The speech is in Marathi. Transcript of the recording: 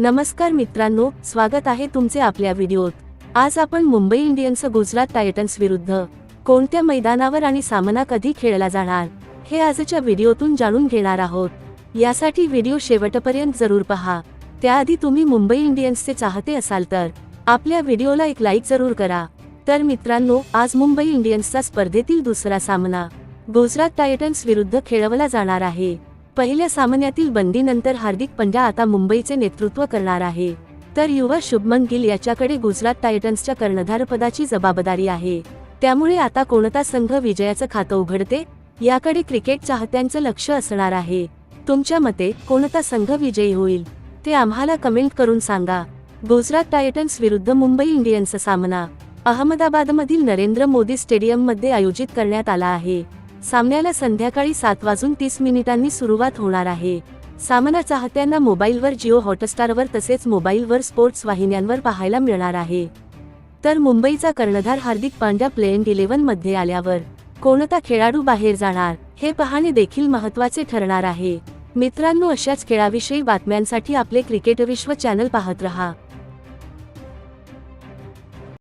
नमस्कार मित्रांनो स्वागत आहे तुमचे आपल्या व्हिडिओत. आज आपण मुंबई इंडियन्स गुजरात टायटन्स विरुद्ध कोणत्या मैदानावर आणि सामना कधी खेळला जाणार हे आजच्या व्हिडिओतून जाणून घेणार आहोत. यासाठी व्हिडिओ शेवटपर्यंत जरूर पहा. त्याआधी तुम्ही मुंबई इंडियन्सचे चाहते असाल तर आपल्या व्हिडिओला एक लाईक जरूर करा. तर मित्रांनो आज मुंबई इंडियन्सचा स्पर्धेतील दुसरा सामना गुजरात टायटन्स विरुद्ध खेळवला जाणार आहे. पहिल्या सामन्यातील बंदीनंतर हार्दिक पंड्या आता मुंबईचे नेतृत्व करणार आहे. तर युवा शुभमन गिल याच्याकडे गुजरात टायटन्सच्या कर्णधारपदाची जबाबदारी आहे. त्यामुळे आता कोणता संघ विजयाचं खातं उघडते? याकडे क्रिकेट चाहत्यांचं लक्ष असणार आहे. तुमच्या मते कोणता संघ विजयी होईल? ते आम्हाला कमेंट करून सांगा. गुजरात टायटन्स विरुद्ध मुंबई इंडियन्सचा सामना. अहमदाबादमधील नरेंद्र मोदी स्टेडियममध्ये आयोजित करण्यात आला आहे. सामन्याला संध्याकाळी सात वाजून तीस मिनिटांनी सुरुवात होणार आहे. सामना चाहत्यांना मोबाईलवर जिओ हॉटस्टारवर तसेच मोबाईलवर स्पोर्ट्स वाहिन्यांवर पाहायला मिळणार आहे. तर मुंबईचा कर्णधार हार्दिक पांड्या प्लेइंग इलेव्हनमध्ये आल्यावर कोणता खेळाडू बाहेर जाणार हे पाहणे देखील महत्त्वाचे ठरणार आहे. मित्रांनो अशाच खेळाविषयी बातम्यांसाठी आपले क्रिकेट विश्व चॅनल पाहत रहा.